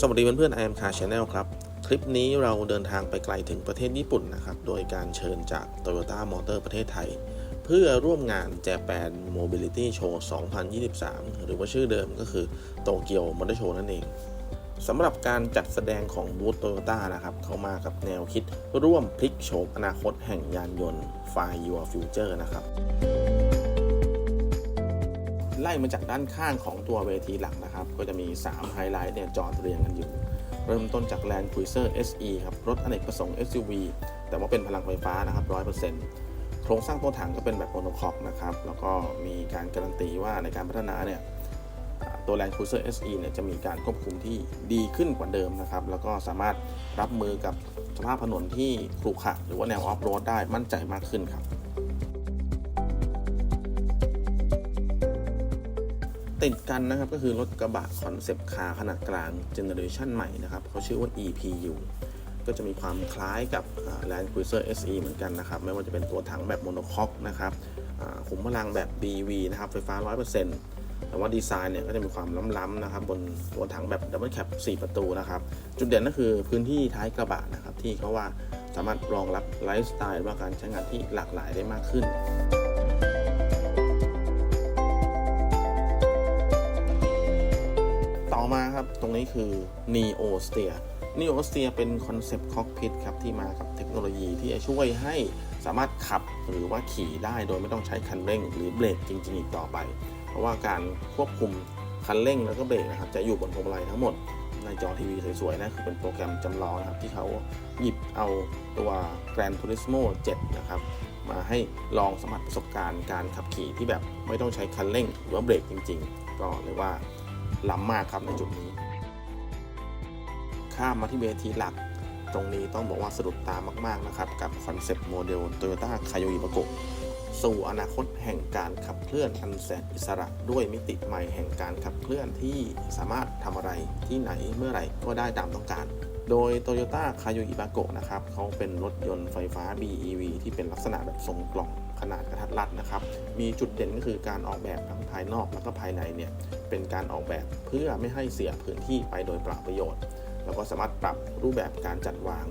สวัสดีเพื่อนๆ I am Car Channel ครับ คลิปนี้เราเดินทางไปไกลถึงประเทศญี่ปุ่นนะครับ โดยการเชิญจาก Toyota Motor ประเทศไทย เพื่อร่วมงาน Japan Mobility Show 2023 หรือว่าชื่อเดิมก็คือโตเกียวมอเตอร์โชว์นั่นเองสำหรับการจัดแสดงของบูธโตโยต้านะครับเขามากับแนวคิดร่วมพลิกโฉมอนาคตแห่งยานยนต์ Fly Your Future นะครับ ไล่มาจากด้านข้างของตัวเวทีหลักนะครับ ก็จะมี 3 ไฮไลท์เนี่ยจอดเรียงกันอยู่ เริ่มต้นจาก Land Cruiser SE ครับรถอเนกประสงค์ SUV แต่ว่าเป็นพลังไฟฟ้านะครับ 100%โครงสร้างตัวถังก็เป็นแบบโมโนคอกนะครับ แล้วก็มีการการันตีว่าในการพัฒนาเนี่ยตัว Land Cruiser SE เนี่ยจะมีการควบคุมที่ดีขึ้นกว่าเดิมนะครับ แล้วก็สามารถรับมือกับสภาพถนนที่ขรุขระหรือว่าแนวออฟโรดได้มั่นใจมากขึ้นครับ ติดกันนะครับก็คือรถกระบะคอนเซปต์คาร์ขนาดกลางเจเนอเรชันใหม่นะครับเขาชื่อว่า EPU ก็จะมีความคล้ายกับ Land Cruiser SE เหมือนกันนะครับ ไม่ว่าจะเป็นตัวถังแบบโมโนคอกนะครับขุมพลังแบบ BV นะครับ ไฟฟ้า 100%แต่ว่าดีไซน์เนี่ยก็จะมีความล้ำๆนะครับ บนตัวถังแบบ Double Cab 4ประตูนะครับ จุดเด่นก็คือพื้นที่ท้ายกระบะนะครับ ที่เขาว่าสามารถรองรับไลฟ์สไตล์หรือว่าการใช้งานที่หลากหลายได้มากขึ้น อมาครับ ตรงนี้คือ Neo Steer Neo Steer เป็นคอนเซปต์คอกพิทครับที่มากับเทคโนโลยีที่จะช่วยให้สามารถขับหรือว่าขี่ได้โดยไม่ต้องใช้คันเร่งหรือเบรกจริง ๆ อีกต่อไป เพราะว่าการควบคุมคันเร่งแล้วก็เบรกนะครับจะอยู่บนพวงมาลัยทั้งหมดในจอทีวีสวยๆนะคือเป็นโปรแกรมจำลองนะครับที่เขาหยิบเอาตัว Gran Turismo 7 นะครับ มาให้ลองสัมผัสประสบการณ์การขับขี่ที่แบบไม่ต้องใช้คันเร่งหรือว่าเบรกจริง ๆ ก็เรียกว่า ล้ำมากครับในจุดนี้ ข้ามมาที่เวทีหลัก ตรงนี้ต้องบอกว่าสะดุดตามาก ๆ นะครับ กับคอนเซปต์โมเดล Toyota k a y o i b a g o สู่อนาคตแห่งการขับเคลื่อนอันแสนอิสระด้วยมิติใหม่แห่งการขับเคลื่อนที่สามารถทำอะไรที่ไหนเมื่อไหร่ก็ได้ตามต้องการโดย Toyota k a y o i b a g o นะครับเขาเป็นรถยนต์ไฟฟ้า BEV ที่เป็นลักษณะแบบทรงกล่องขนาดกระทัด รัดนะครับ มีจุดเด่นก็คือการออกแบบทั้งภายนอกแล้วก็ภายในเนี่ยเป็นการออกแบบเพื่อไม่ให้เสียพื้นที่ไปโดยเปล่าประโยชน์ แล้วก็สามารถปรับรูปแบบการจัดวาง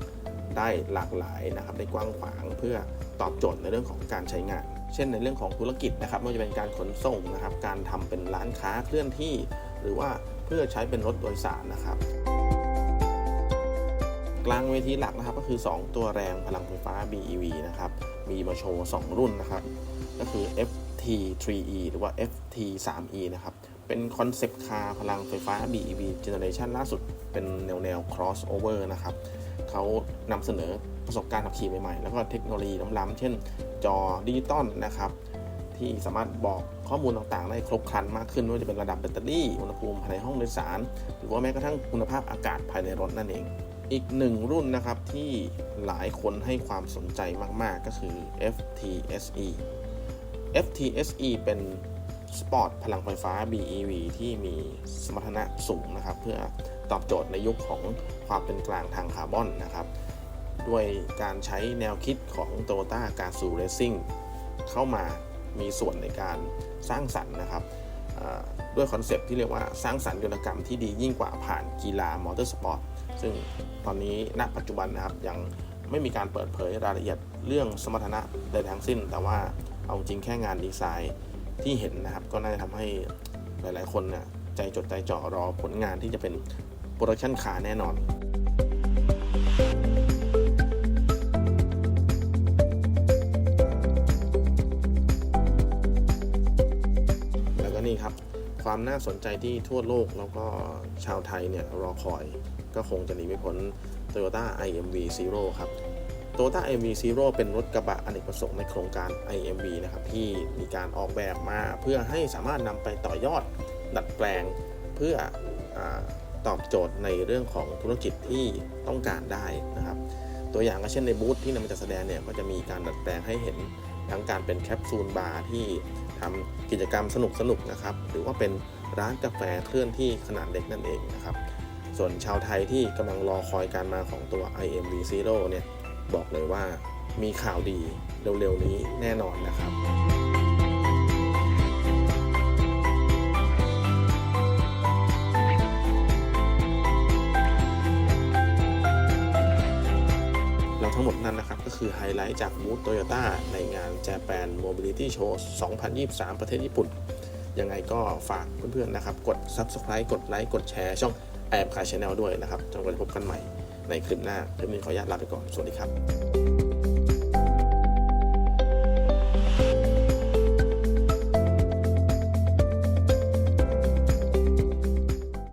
ได้หลากหลายนะครับได้กว้างขวางเพื่อตอบโจทย์ในเรื่องของการใช้งาน เช่นในเรื่องของธุรกิจนะครับไม่ว่าจะเป็นการขนส่งนะครับ การทำเป็นร้านค้าเคลื่อนที่ หรือว่าเพื่อใช้เป็นรถโดยสารนะครับกลางเวทีหลักนะครับก็คือ 2 ตัวแรงพลังไฟฟ้า BEV นะครับ มีมาโชว์ 2 รุ่นนะครับ ก็คือ FT3E หรือว่า FT3E นะครับ เป็นคอนเซปต์คาร์พลังไฟฟ้า BEV เจเนอเรชันล่าสุดเป็นแนวแนว crossover นะครับ เขานำเสนอประสบการณ์ขับขี่ใหม่ ๆ แล้วก็เทคโนโลยีล้ำๆ เช่นจอดิจิตอลนะครับ ที่สามารถบอกข้อมูลต่างๆ ได้ครบครันมากขึ้นไม่ว่าจะเป็นระดับแบตเตอรี่ อุณหภูมิภายในห้องโดยสาร หรือว่าแม้กระทั่งคุณภาพอากาศภายในรถนั่นเอง อีกหนึ่งรุ่นนะครับที่หลายคนให้ความสนใจมากๆ ก็คือ FTSE FTSE เป็นสปอร์ตพลังไฟฟ้า BEV ที่มีสมรรถนะสูงนะครับ เพื่อตอบโจทย์ในยุคของความเป็นกลางทางคาร์บอนนะครับ ด้วยการใช้แนวคิดของ Toyota g a z o o Racing เข้ามามีส่วนในการสร้างสรรค์นะครับด้วยคอนเซปต์ที่เรียกว่าสร้างสรรค์ยนตกรรมที่ดียิ่งกว่าผ่านกีฬามอเตอร์สปอร์ต ซึ่งตอนนี้ณปัจจุบันนะครับยังไม่มีการเปิดเผยรายละเอียดเรื่องสมรรถนะใดทั้งสิ้น แต่ว่าเอาจริงแค่งานดีไซน์ที่เห็นนะครับ ก็น่าจะทำให้หลาย ๆ คนเนี่ยใจจดใจจ่อรอผลงานที่จะเป็นโปรดักชันคาแน่นอนแล้วก็นี่ครับ ความน่าสนใจที่ทั่วโลกแล้วก็ชาวไทยเนี่ยรอคอย ก็คงจะหนีไม่พ้น Toyota IMV Zero ครับ Toyota IMV Zero เป็นรถกระบะอเนกประสงค์ในโครงการ IMV นะครับที่มีการออกแบบมาเพื่อให้สามารถนำไปต่อยอดดัดแปลงเพื่ออตอบโจทย์ในเรื่องของธุรกิจที่ต้องการได้นะครับ ตัวอย่างก็เช่นในบูธที่นำมาจัดแสดงเนี่ยก็จะมีการดัดแปลงให้เห็นทั้งการเป็นแคปซูลบาร์ที่ทำกิจกรรมสนุกๆนะครับ หรือว่าเป็นร้านกาแฟเคลื่อนที่ขนาดเล็กนั่นเองนะครับ ส่วนชาวไทยที่กำลังรอคอยการมาของตัว IMV0 เนี่ยบอกเลยว่ามีข่าวดีเร็วๆนี้แน่นอนนะครับทั้งหมดนั้นนะครับ ก็คือไฮไลท์จากมูทโตโยต้าในงาน Japan Mobility Show 2023 ประเทศญี่ปุ่น ยังไงก็ฝากเพื่อนๆนะครับ กด Subscribe กดไลค์กดแชร์ช่อง แอบคาชแนลด้วยนะครับจนกว่าจะพบกันใหม่ในคลิปหน้าคลิปนี้ขออนุญาตลาไปก่อน สวัสดีครับ